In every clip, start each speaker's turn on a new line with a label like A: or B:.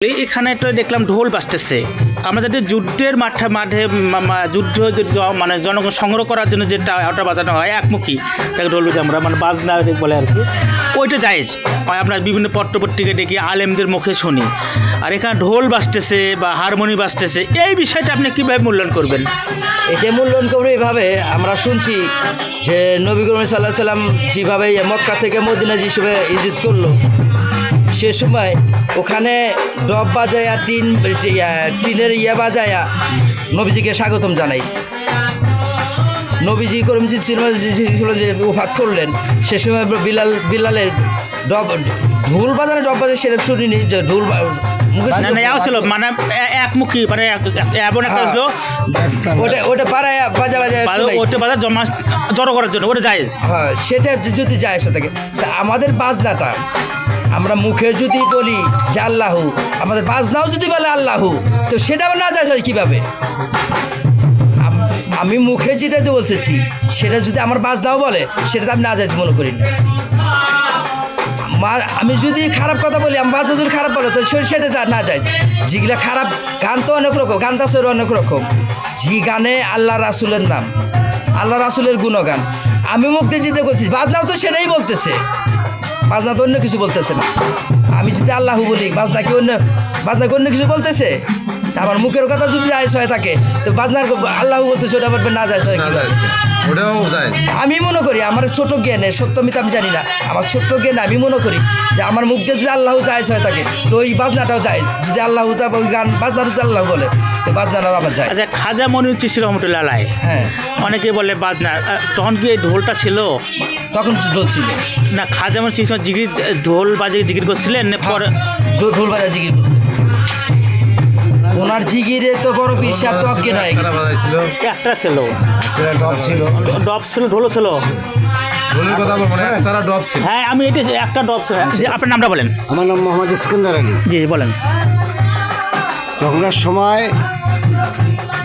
A: এখানে একটা দেখলাম ঢোল বাজতেছে। আমরা যদি যুদ্ধের মাঠে মাঠে যুদ্ধ যদি মানে জনগণ সংগ্রহ করার জন্য যেটা ওটা বাজানো হয়, একমুখী, তাকে ঢোল আমরা মানে বাজনা বলে আর কি। ওইটা হয় আপনার বিভিন্ন পত্রপত্রিকা দেখি, আলেমদের মুখে শুনি। আর এখানে ঢোল বাজতেছে বা হারমোনি বাজতেছে, এই বিষয়টা আপনি কীভাবে মূল্যায়ন করবেন?
B: এটা মূল্যায়ন করবে এইভাবে, আমরা শুনছি যে নবী করিম সাল্লাহ সাল্লাম যেভাবে মক্কা থেকে মদিনা হিসেবে ইজিত করল সে সময় ওখানে ডব বাজায়া টিন টিনের ইয়ে বাজায়া নবীজিকে স্বাগতম জানাইছে। নবীজি করিমজি উফাত করলেন। সে সময় বিলাল বিলালের ডব ঢোল বাজানে ডব বাজায় সেটা শুনিনি যে ঢোল
A: ছিল মানে একমুখী মানে এমন একটা
B: হ্যাঁ।
A: ছিল
B: ওটা ওটা পাড়ায় বাজা বাজা
A: ওটা বাজার জমা জড়ো করার জন্য ওটা জায়েজ
B: হ্যাঁ সেটা যদি যায় সে থাকে। তা আমাদের বাজনাটা আমরা মুখে যদি বলি যে আল্লাহু, আমাদের বাজনাও যদি বলে আল্লাহু, তো সেটা না যায় কীভাবে? আমি মুখে যেটা বলতেছি, সেটা যদি আমার বাজনাও বলে, সেটা তো আমি না যায় মনে করি না। আমি যদি খারাপ কথা বলি, আমার বাজনা যদি খারাপ বলে, তো সেটা না যায়। যেগুলো খারাপ, গান তো অনেক রকম, গান তো অনেক রকম। যে গানে আল্লাহ রাসুলের নাম। আল্লাহ রাসুলের গুণগান। আমি মুক্তি জিতে করছি বাজনাও তো সেটাই বলতেছে। বাজনা তো অন্য কিছু বলতেছে না। আমি যদি আল্লাহ বলি বাজনা কি অন্য বাজনা কি অন্য কিছু বলতেছে? আমার মুখের কথা যদি আয়স হয়ে থাকে তো বাজনার আল্লাহ বলতেছে ওটা বলবে না যায় হয়
C: ওটাও যায়।
B: আমি মনে করি আমার ছোট জ্ঞানে সত্যমিত আমি জানি না আমার ছোট্ট জ্ঞানে আমি মনে করি যে আমার মুখ দিয়ে যদি আল্লাহ জায়জ হয়ে থাকে তো ওই বাজনাটাও যায়। যদি আল্লাহ ওই গান বাজনা যদি আল্লাহ বলে তো বাজনাটাও আমার যায়।
A: আচ্ছা খাজা মনির চিশি রহমতুল্লাহ
B: হ্যাঁ।
A: অনেকে বলে বাজনা তখন কি এই ঢোলটা ছিল?
B: তখন ঢোল ছিল।
A: না খাজা মনির চিশি জিগির ঢোল বাজে জিগির করছিলেন না পরে
B: ঢোল ঢোল বাজা জিগির ওনার জিগিরে তো বড় পীর তো অজ্ঞান হয়ে গেছে
A: একটা ছিল।
B: ডব ছিল।
A: ডব ছিল ঢোলও ছিল।
C: ঢোলের কথা বলব না তারা ডব ছিল।
A: হ্যাঁ আমি এটা একটা ডব ছিল। যে আপনার নামটা বলেন।
D: আমার নাম মোহাম্মদ ইস্কন্দার আলী।
A: জি বলেন।
D: তখনকার সময়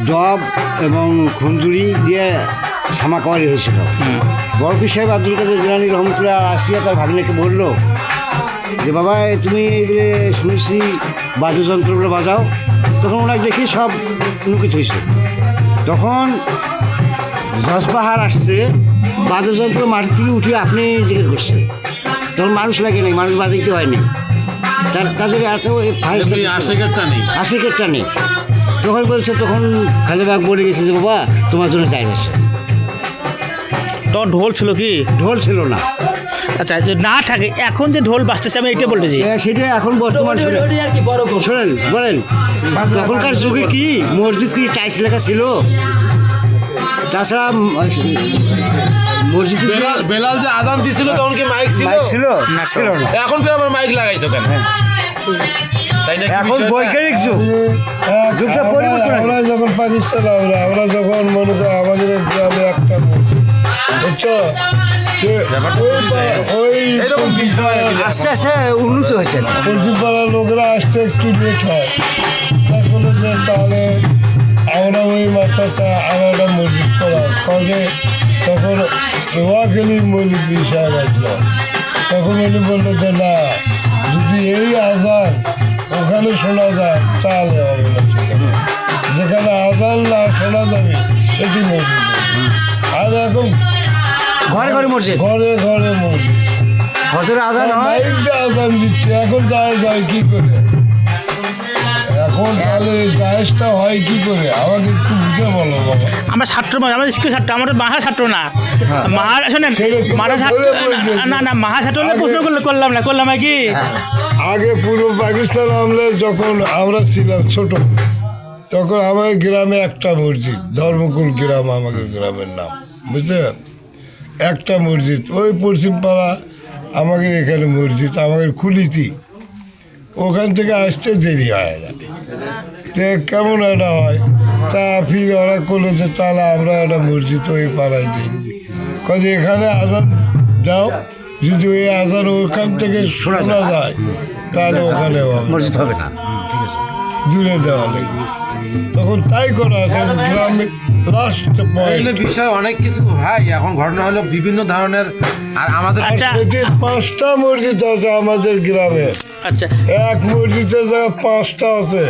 D: জব এবং খুঞ্জুরি দিয়ে সামা সামাকাওয়ারি হয়েছিল। বড় পীর সাহেব আব্দুল কাদের জিলানি রহমতুল্লাহ আসিয়া তার ভাগ্নেকে বলল যে বাবা তুমি এগুলো শুনেছি বাদ্যযন্ত্রগুলো বাজাও। তখন ওনাকে দেখি সব নুকিত হয়েছে। তখন জজবাহার আসছে বাদ্যযন্ত্র মাটি থেকে উঠিয়ে আপনি জিজ্ঞেস করছে তখন মানুষ লাগে নাই মানুষ বাজাইতে হয়নি তার তাদের এত
C: তুমি আশেকেরটা নেই।
D: তখন বলছে তখন খাজাবাগ বলে গেছে যে বাবা তোমার জন্য চাই আছে।
A: তখন ঢোল ছিল কি?
D: ঢোল ছিল না।
A: আচ্ছা যে না থাকে এখন যে ঢোল বাজতেছে আমি এটা বলতেছি
D: এ, সেটা এখন বর্তমান শোনেন বলেন। তখনকার যুগে কি? মসজিদ কি টাইস লেখা ছিল? তাছাড়া মসজিদ
C: বেলাল বেলাল যে আজান দিছিল তখন কি মাইক ছিল?
D: ছিল?
A: না,
D: ছিল না।
C: এখন ফের আবার মাইক লাগাইছো কেন?
D: এখন বৈজ্ঞানিক যুগ। যুগটা পরিবর্তন
E: আমরা যখন পাকিস্তান আমরা আমরা যখন মনে করো আমাদের গ্রামে একটা বুঝছ?
C: এরকম
D: আস্তে আস্তে উন্নত হয়েছে।
E: পশ্চিমপাড়ার লোকেরা আসতে একটু লেট হয়। তখন যে তাহলে আমরা ওই মাত্রাটা আলাদা মসজিদ করা কাজে তখন ওয়াকেলি মসজিদ বিষয় আসলো। তখন উনি বলল যে না যদি এই আজান ওখানে শোনা যায় তাহলে হবে না। সেখানে। যেখানে আজান না শোনা যাবে সেটি মসজিদ। আর এখন
D: ঘরে ঘরে মসজিদ
E: ঘরে ঘরে মসজিদ
D: হজরে আজান হয়?
E: আজান দিচ্ছে। এখন যায় যায় কি করে? এখন তাহলে হয় কি করে? আমাকে একটু বুঝে বলো বাবা।
A: আমরা ছাত্র আমাদের স্কুল ছাত্র মাহা ছাত্র না। মাহা শোনেন ছাত্র
E: বলছে।
A: না না মাহা ছাত্র হলে প্রশ্ন করলে করলাম না করলাম কি?
E: আগে পূর্ব পাকিস্তান আমলে যখন আমরা ছিলাম ছোট তখন আমাদের গ্রামে একটা মসজিদ ধর্মকুল গ্রাম আমাদের গ্রামের নাম। বুঝলেন? একটা মসজিদ ওই পশ্চিম পাড়া আমাদের এখানে মসজিদ আমাদের খুলিতি। ওখান থেকে আসতে দেরি হয় না। তো কেমন একটা হয় তা ফির ওরা করল যে তাহলে আমরা একটা মসজিদ ওই পাড়ায় দিই। কাজে এখানে আজান দাও যদি ওই আজান ওখান থেকে শোনা যায় তাহলে ওখানে হবে।
D: মসজিদ হবে না।
E: জুড়ে দেওয়া লাগবে। তখন তাই করা আছে গ্রামে লাস্ট পয়েন্ট
C: বিষয় অনেক কিছু ভাই এখন ঘটনা হলো বিভিন্ন ধরনের আর আমাদের
A: আচ্ছা।
E: পাঁচটা মসজিদ আছে আমাদের গ্রামে।
A: আচ্ছা।
E: এক মসজিদের জায়গায় পাঁচটা আছে।